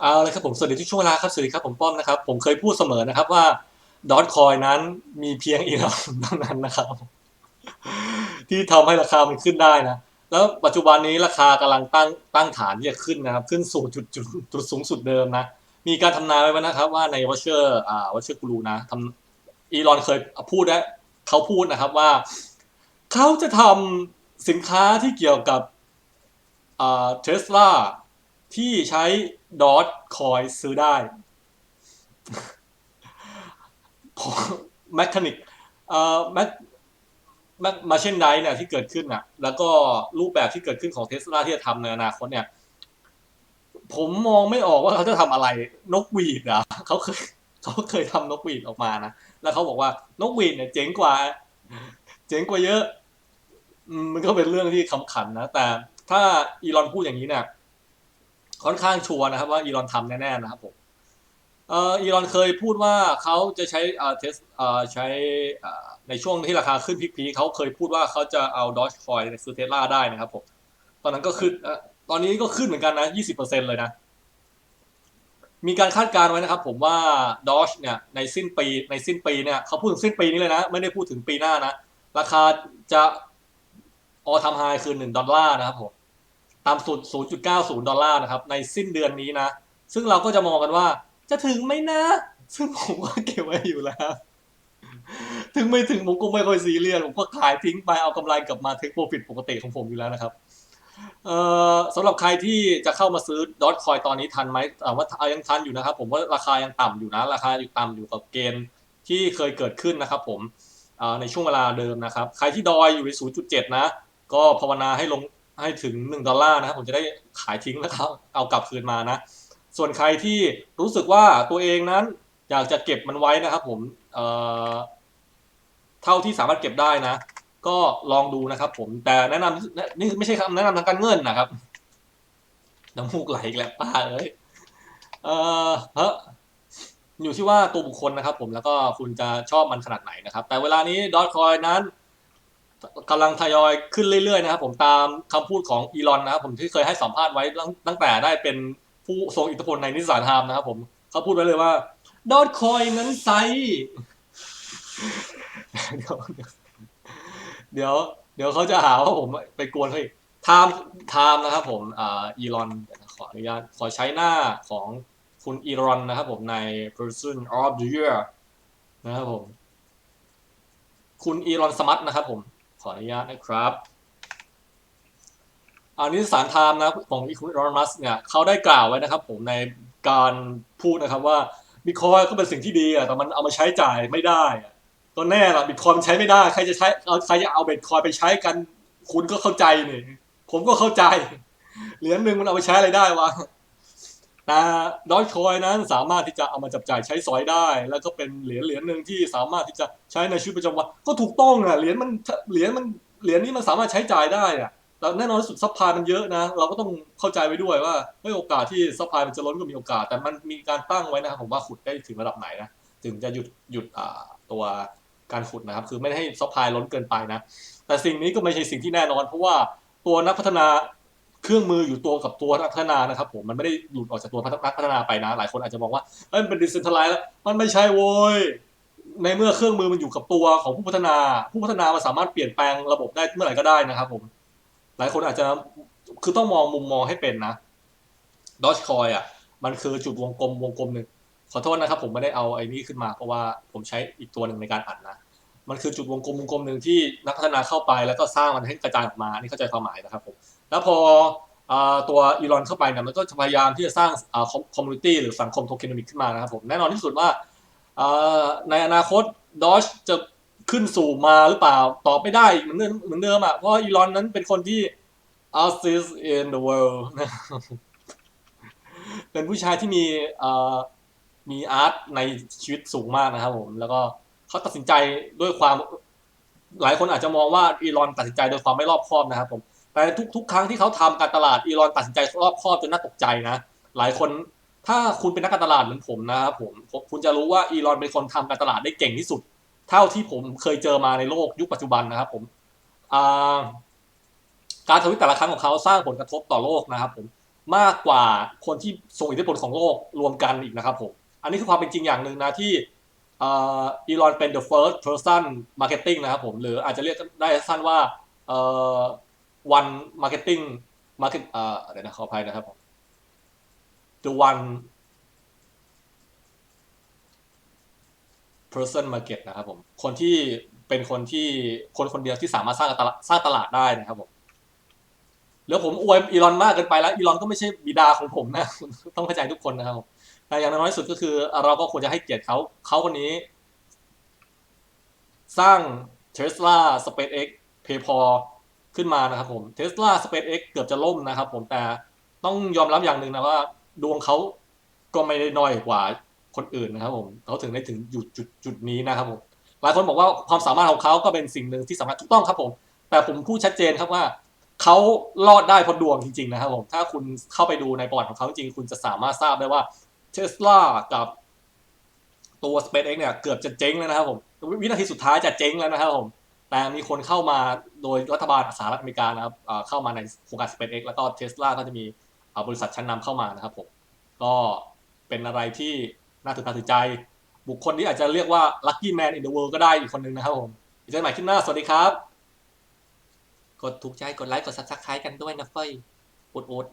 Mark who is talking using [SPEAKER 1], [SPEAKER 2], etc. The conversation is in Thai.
[SPEAKER 1] เอาเลยครับผมสวัสดีทุกช่วงเวลาครับสวัสดีครับผมป้อมนะครับผมเคยพูดเสมอนะครับว่าดอทคอยนั้นมีเพียงอีลอนเท่านั้นนะครับ ที่ทำให้ราคามันขึ้นได้นะ แล้วปัจจุบันนี้ราคากำลังตั้งตั้งฐานที่จะขึ้นนะครับ ขึ้นสู่จุดจุดจุดสูงสุดเดิมนะ มีการทำนายไว้นะครับ ว่าในวอชเชอร์อ่าวอชเชอร์กูรูนะทำอีลอนเคยพูดและเขาพูดนะครับว่า เขาจะทำสินค้าที่เกี่ยวกับอ่าเทสลา ที่ใช้ดอทคอยซื้อได้แมคานิกเอ่อแมคมาเช่นไดเนี่ยที่เกิดขึ้นอะ แล้วก็รูปแบบที่เกิดขึ้นของเทสลาที่จะทำในอนาคตเนี่ย ผมมองไม่ออกว่าเขาจะทำอะไร นกหวีดอะเขาเคยเขาเคยทำนกหวีดออกมานะ แล้วเขาบอกว่านกหวีดเนี่ยเจ๋งกว่า เจ๋งกว่าเยอะมมันก็เป็นเรื่องที่ขำขันนะ แต่ถ้าอีลอนพูดอย่างนี้เนี่ย ค่อนข้างชัวร์นะครับว่าอีลอนทำแน่ๆนะครับผมเอ่ออีลอนเคยพูดว่าเขาจะใช้เอ่อเทสเอ่อใช้ในช่วงที่ราคาขึ้นพีคๆเขาเคยพูดว่าเขาจะเอาดอ g คอยในซื้อเทสลาได้นะครับผมตอนนั้นก็ขึ้นตอนนี้ก็ขึ้นเหมือนกันนะ 20%เลยนะ มีการคาดการณ์ไว้นะครับผมว่าดอ g เนี่ยในสิ้นปีในสิ้นปีเนี่ยเขาพูดถึงสิ้นปีนี้เลยนะ ไม่ได้พูดถึงปีหน้านะ ราคาจะออทำไฮคือ 1 ดอลลาร์นะครับผม ตามสุด 0.90 ดอลลาร์นะครับ ในสิ้นเดือนนี้นะ ซึ่งเราก็จะมองกันว่า จะถึงไหมนะ ซึ่งผมก็เก็บไว้อยู่แล้ว ถึงไม่ถึงผมก็ไม่ค่อยซีเรียส ผมก็ขายทิ้งไปเอากำไรกลับมาเทคโปรฟิตปกติของผมอยู่แล้วนะครับเอ่อสำหรับใครที่จะเข้ามาซื้อดอทคอยตอนนี้ทันไหมถามว่ายังทันอยู่นะครับ ผมว่าราคายังต่ำอยู่นะ ราคาอยู่ต่ำอยู่กับเกณฑ์ที่เคยเกิดขึ้นนะครับ ผมเอ่อในช่วงเวลาเดิมนะครับ ใครที่ดอยอยู่ใน 0.7 นะ ก็ภาวนาให้ลง ให้ถึง 1 ดอลลาร์นะครับผมจะได้ขายทิ้งแล้วครับเอากลับคืนมานะ ส่วนใครที่รู้สึกว่าตัวเองนั้นอยากจะเก็บมันไว้นะครับผมเอ่อเท่าที่สามารถเก็บได้นะ ก็ลองดูนะครับผมแต่แนะนำนี่ไม่ใช่คำแนะนำทางการเงินนะครับน้ำมูกไหลอีกแล้วป้าเอ้ยเออเฮ้อยู่ที่ว่าตัวบุคคลนะครับผมแล้วก็คุณจะชอบมันขนาดไหนนะครับ แต่เวลานี้ดอทคอยนั้น กำลังทยอยขึ้นเรื่อยๆนะครับผมตามคำพูดของอีลอนนะครับผมที่เคยให้สัมภาษณ์ไว้ตั้งแต่ได้เป็นผู้ทรงอิทธิพลในนิสสันไทม์นะครับผมเขาพูดไว้เลยว่า ดอทคอยนั้นไซเดี๋ยวเดี๋ยว เดี๋ยวเขาจะหาว่าผมไปกวนเขาอีกไทม์ไทม์นะครับผมอ่าอีลอนขออนุญาตขอใช้หน้าของคุณอีรอนนะครับผมใน Person of the Year นะครับผม คุณอีรอนสมัตนะครับผม ขออนุญาตนะครับอันนี้สารไทม์นะของคุณอีรอนมัสเนี่ยเขาได้กล่าวไว้นะครับ ผมในการพูดนะครับว่าบิตคอยก็เป็นสิ่งที่ดีอะแต่มันเอามาใช้จ่ายไม่ได้อะก็แน่ละบิตคอยมันใช้ไม่ได้ใครจะใช้เอาใครจะเอาบิตคอยไปใช้กัน คุณก็เข้าใจนี่ผมก็เข้าใจ เหรียญหนึ่งมันเอาไปใช้อะไรได้วะ แต่ดอยคอยนั้นสามารถที่จะเอามาจับจ่ายใช้สอยได้ แล้วก็เป็นเหรียญเหรียญหนึ่งที่สามารถที่จะใช้ในชีวิตประจำวันก็ถูกต้องอะเหรียญมันเหรียญมันเหรียญนี้มันสามารถใช้จ่ายได้อะแล้วแน่นอนที่สุดซัพพลายมันเยอะนะ เราก็ต้องเข้าใจไว้ด้วยว่าเฮ้ยโอกาสที่ซัพพลายมันจะล้นก็มีโอกาส แต่มันมีการตั้งไว้นะครับผมว่าขุดได้ถึงระดับไหนนะถึงจะหยุดหยุดตัวการขุดนะครับ คือไม่ให้ซัพพลายล้นเกินไปนะ แต่สิ่งนี้ก็ไม่ใช่สิ่งที่แน่นอน เพราะว่าตัวนักพัฒนา เครื่องมืออยู่ตัวกับตัวนักพัฒนานะครับผมมันไม่ได้หลุดออกจากตัวนักพัฒนาไปนะ หลายคนอาจจะมองว่าเอ้ยมันเป็นดิจิทัลไลซ์แล้วมันไม่ใช่โว้ยในเมื่อเครื่องมือมันอยู่กับตัวของผู้พัฒนา ผู้พัฒนามันสามารถเปลี่ยนแปลงระบบได้เมื่อไหร่ก็ได้นะครับผมหลายคนอาจจะคือต้องมองมุมมองให้เป็นนะดอ g คอยอะมันคือจุดวงกลมวงกลมหนึ่งขอโทษนะครับ ผมไม่ได้เอาไอ้นี่ขึ้นมา เพราะว่าผมใช้อีกตัวหนึ่งในการอัดนะมันคือจุดวงกลมวงกลมหนึ่งที่นักพัฒนาเข้าไปแล้วก็สร้างมันให้กระจายออกมานี่เข้าใจความหมายนะครับผม แล้วพอตัวอีลอนเข้าไปเนี่ยมันก็พยายามที่จะสร้างคอมมูนิตี้หรือสังคมโทเคนมิกขึ้นมานะครับผมแน่นอนที่สุดว่าในอนาคตดอ g จะขึ้นสู่มาหรือเปล่าตอบไม่ได้เหมือนเดิมเหมือนเดิมอะเพราะอีลอนนั้นเป็นคนที่ artist in the world เป็นผู้ชายที่มีมีอาร์ตในชีวิตสูงมากนะครับผม แล้วก็เขาตัดสินใจด้วยความหลายคนอาจจะมองว่าอีลอนตัดสินใจโดยความไม่รอบคอบนะครับผม แต่ทุกๆ ครั้งที่เขาทำการตลาดอีลอนตัดสินใจรอบคอบจนน่าตกใจนะ หลายคนถ้าคุณเป็นนักการตลาดเหมือนผมนะครับผมคุณจะรู้ว่าอีลอนเป็นคนทำการตลาดได้เก่งที่สุด เท่าที่ผมเคยเจอมาในโลกยุคปัจจุบันนะครับผมการทวิตแต่ละครั้งของเขาสร้างผลกระทบต่อโลกนะครับผมมากกว่าคนที่ทรงอิทธิพลของโลกรวมกันอีกนะครับผมอันนี้คือความเป็นจริงอย่างหนึ่งนะที่อีลอนเป็น the first person marketing นะครับผมหรืออาจจะเรียกได้สั้นว่า เอ่อ one marketing market เอ่อเดี๋ยวนะขออภัยนะครับผม the one person market นะครับผม คนที่เป็นคนที่คนคนเดียวที่สามารถสร้างตลาดสร้างตลาดได้นะครับผมแล้วผมอวยอีลอนมากเกินไปแล้วอีลอนก็ไม่ใช่บิดาของผมนะ ต้องเข้าใจทุกคนนะครับผมแต่อย่างน้อยที่สุดก็คือ เราก็ควรจะให้เกียรติเขาเขาคนนี้ สร้าง Tesla SpaceX PayPal ขึ้นมานะครับผม Tesla SpaceX เกือบจะล่มนะครับผมแต่ต้องยอมรับอย่างหนึ่งนะว่าดวงเขาก็ไม่ได้น้อยกว่าคนอื่นนะครับผมเขาถึงได้ถึงจุดจุดจุดนี้นะครับผมหลายคนบอกว่าความสามารถของเขาก็เป็นสิ่งหนึ่งที่สำคัญถูกต้องครับผม แต่ผมพูดชัดเจนครับว่าเขารอดได้เพราะดวงจริงๆนะครับผมถ้าคุณเข้าไปดูในประวัติของเขาจริงคุณจะสามารถทราบได้ว่าเทสลากับตัว SpaceX เนี่ยเกือบจะเจ๊งแล้วนะครับผมวินาทีสุดท้ายจะเจ๊งแล้วนะครับผม แต่มีคนเข้ามาโดยรัฐบาลสหรัฐอเมริกานะครับเข้ามาในโครงการ SpaceX แล้วก็เทสลาก็จะมีบริษัทชั้นนำเข้ามานะครับผมก็เป็นอะไรที่น่าตื่นตาตื่นใจ บุคคลที่อาจจะเรียกว่า lucky man in the world ก็ได้อีกคนนึงนะครับผมเจอกันใหม่คลิปหน้า สวัสดีครับ กดถูกใจ กดไลค์ กด subscribe กันด้วยนะเฟ้ยอดอด